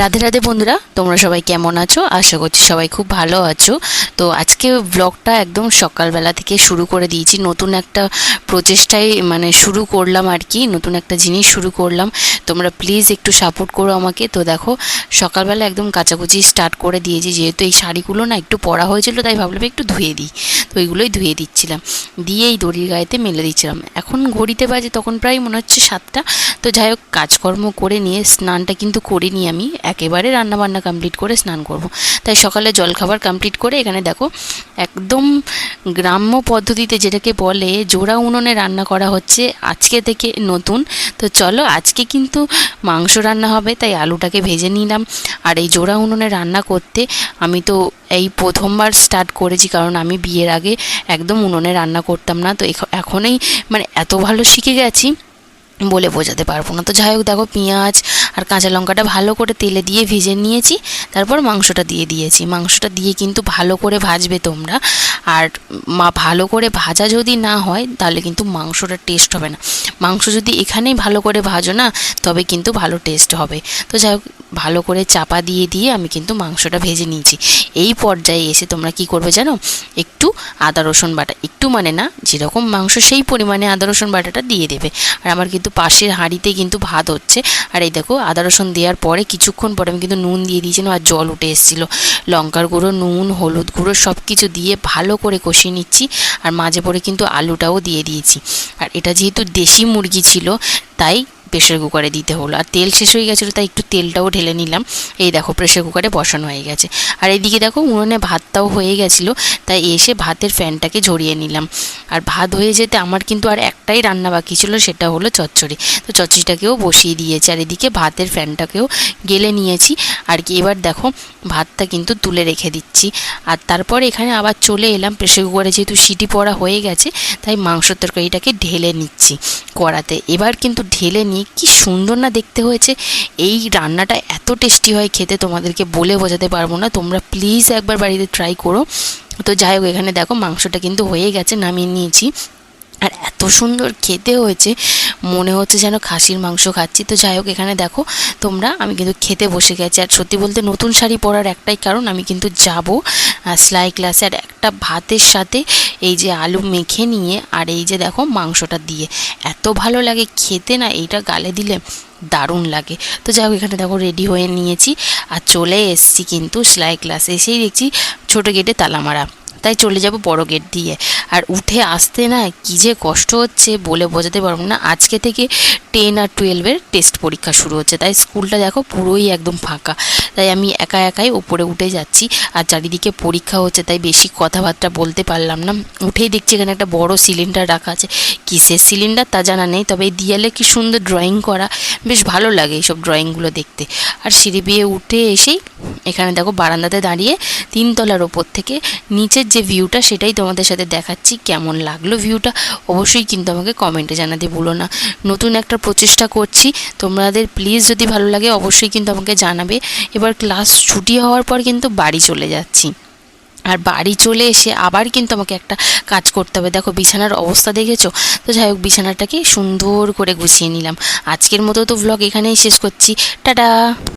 রাধে রাধে বন্ধুরা, তোমরা সবাই কেমন আছো? আশা করছি সবাই খুব ভালো আছো। তো আজকে ব্লগটা একদম সকালবেলা থেকে শুরু করে দিয়েছি। নতুন একটা প্রচেষ্টায় মানে শুরু করলাম আর কি, নতুন একটা জিনিস শুরু করলাম। তোমরা প্লিজ একটু সাপোর্ট করো আমাকে। তো দেখো, সকালবেলা একদম কাচাকুচি স্টার্ট করে দিয়েছি। যেহেতু এই শাড়িগুলো না একটু পরা হয়েছিল, তাই ভাবলাম একটু ধুয়ে দিই। তো ওইগুলোই ধুয়ে দিচ্ছিলাম। দিয়ে এই দড়ির গায়েতে মেলে দিচ্ছিলাম। এখন ঘড়িতে বাজে তখন প্রায় মনে হচ্ছে সাতটা। তো যাই হোক, কাজকর্ম করে নিয়ে, স্নানটা কিন্তু করিনি আমি। একেবারে রান্নাবান্না কমপ্লিট করে স্নান করব। তাই সকালে জলখাবার কমপ্লিট করে এখানে দেখো, একদম গ্রাম্য পদ্ধতিতে যেটাকে বলে জোড়া উনুনে রান্না করা হচ্ছে আজকে থেকে নতুন। তো চলো আজকে কিন্তু মাংস রান্না হবে, তাই আলুটাকে ভেজে নিলাম। আর এই জোড়া উনুনে রান্না করতে আমি তো এই প্রথমবার স্টার্ট করেছি, কারণ আমি বিয়ের আগে একদম উনুনে রান্না করতাম না। তো এখ- এখনই মানে এত ভালো শিখে গেছি বলে বোঝাতে পারব না। তো যাই হোক, দেখো পেঁয়াজ আর কাঁচা লঙ্কাটা ভালো করে তেলে দিয়ে ভিজে নিয়েছি, তারপর মাংসটা দিয়ে দিয়েছি। মাংসটা দিয়ে কিন্তু ভালো করে ভাজবে তোমরা। আর মা, ভালো করে ভাজা যদি না হয়, তাহলে কিন্তু মাংসটা টেস্ট হবে না। মাংস যদি এখানেই ভালো করে ভাজো না, তবে কিন্তু ভালো টেস্ট হবে। তো যাই হোক ভালো করে চাপা দিয়ে দিয়ে আমি কিন্তু মাংসটা ভেজে নিয়েছি। এই পর্যায়ে এসে তোমরা কি করবে জানো? একটু আদা, রসুন বাটা, একটু মানে না, যেরকম মাংস সেই পরিমাণে আদা, রসুন বাটাটা দিয়ে দেবে। আর আমার কিন্তু পাশের হাঁড়িতে কিন্তু ভাত হচ্ছে। আর এই দেখো, আদা, রসুন দেওয়ার পরে কিছুক্ষণ পরে আমি কিন্তু নুন দিয়ে দিয়েছিলাম আর জল উঠে এসেছিল। লঙ্কার গুঁড়ো, নুন, হলুদ গুঁড়ো সব কিছু দিয়ে ভালো করে কষিয়ে নিচ্ছি। আর মাঝে পরে কিন্তু আলুটাও দিয়ে দিয়েছি। আর এটা যেহেতু দেশি মুরগি ছিল, তাই প্রেশার কুকারে দিতে হলো। আর তেল শেষ হয়ে গেছিল, তাই একটু তেলটাও ঢেলে নিলাম। এই দেখো প্রেশার কুকারে বসানো হয়ে গেছে। আর এদিকে দেখো, উনুনে ভাতটাও হয়ে গেছিল, তাই এসে ভাতের ফ্যানটাকে ঝরিয়ে নিলাম। আর ভাত হয়ে যেতে আমার কিন্তু আর একটাই রান্না বাকি ছিল, সেটা হলো চচ্চড়ি। তো চচ্চড়িটাকেও বসিয়ে দিয়েছি, আর এদিকে ভাতের ফ্যানটাকেও গেলে নিয়েছি। আর কি, এবার দেখো ভাতটা কিন্তু তুলে রেখে দিচ্ছি। আর তারপর এখানে আবার চলে এলাম প্রেশার কুকারে যেহেতু সিটি পড়া হয়ে গেছে, তাই মাংস তরকারিটাকে ঢেলে নিচ্ছি কড়াতে। এবার কিন্তু ঢেলে নিয়ে কি সুন্দর না দেখতে হয়েছে, এই রান্নাটা এত টেস্টি হয় খেতে, তোমাদেরকে বলে বোঝাতে পারব না। তোমরা প্লিজ একবার বাড়িতে ট্রাই করো। তো যাই হোক, এখানে দেখো মাংসটা কিন্তু হয়ে গেছে, নামিয়ে নিয়েছি। আর এত সুন্দর খেতে হয়েছে, মনে হচ্ছে যেন খাসির মাংস খাচ্ছি। তো যাই হোক, এখানে দেখো তোমরা, আমি কিন্তু খেতে বসে গেছি। আর সত্যি বলতে নতুন শাড়ি পরার একটাই কারণ, আমি কিন্তু যাব সেলাই ক্লাসে আর একটা ভাতের সাথে এই যে আলু মেখে নিয়ে আর এই যে দেখো মাংসটা দিয়ে। এত ভালো লাগে, খেতে না এইটা গালে দিলে দারুণ লাগে। তো যাই হোক, এখানে দেখো রেডি হয়ে নিয়েছি। আর চলে এসছি কিন্তু সেলাই ক্লাসে এসেই দেখছি ছোটো গেটে তালা মারা। তাই চলে যাব বড় গেট দিয়ে। আর উঠে আসতে না কী যে কষ্ট হচ্ছে বলে বোঝাতে পারব না। আজকে থেকে টেন আর টুয়েলভের টেস্ট পরীক্ষা শুরু হচ্ছে। তাই স্কুলটা দেখো পুরোই একদম ফাঁকা। তাই আমি একা একাই ওপরে উঠে যাচ্ছি। আর চারিদিকে পরীক্ষা হচ্ছে, তাই বেশি কথাবার্তা বলতে পারলাম না। উঠেই দেখছি এখানে একটা বড় সিলিন্ডার রাখা আছে। কিসের সিলিন্ডার তা জানা নেই, তবে এই দিয়ালে কি সুন্দর ড্রয়িং করা। বেশ ভালো লাগে এইসব ড্রয়িংগুলো দেখতে। আর সিঁড়ি বিয়ে উঠে এসেই এখানে দেখো বারান্দাতে দাঁড়িয়ে তিনতলার ওপর থেকে নিচের যে ভিউটা সেটাই তোমাদের সাথে দেখাচ্ছি, কেমন লাগল ভিউটা অবশ্যই কিন্তু আমাকে কমেন্টে জানাতে ভুলো না। নতুন একটা প্রচেষ্টা করছি, তোমাদের প্লিজ যদি ভালো লাগে অবশ্যই কিন্তু আমাকে জানাবে। এবার ক্লাস ছুটি হওয়ার পর কিন্তু বাড়ি চলে যাচ্ছি। আর বাড়ি চলে এসে আবার কিন্তু আমাকে একটা কাজ করতে হবে। দেখো বিছানার অবস্থা দেখেছ? তো যাই হোক, বিছানাটাকে সুন্দর করে গুছিয়ে নিলাম। আজকের মতো তো ব্লগ এখানেই শেষ করছি। টাটা!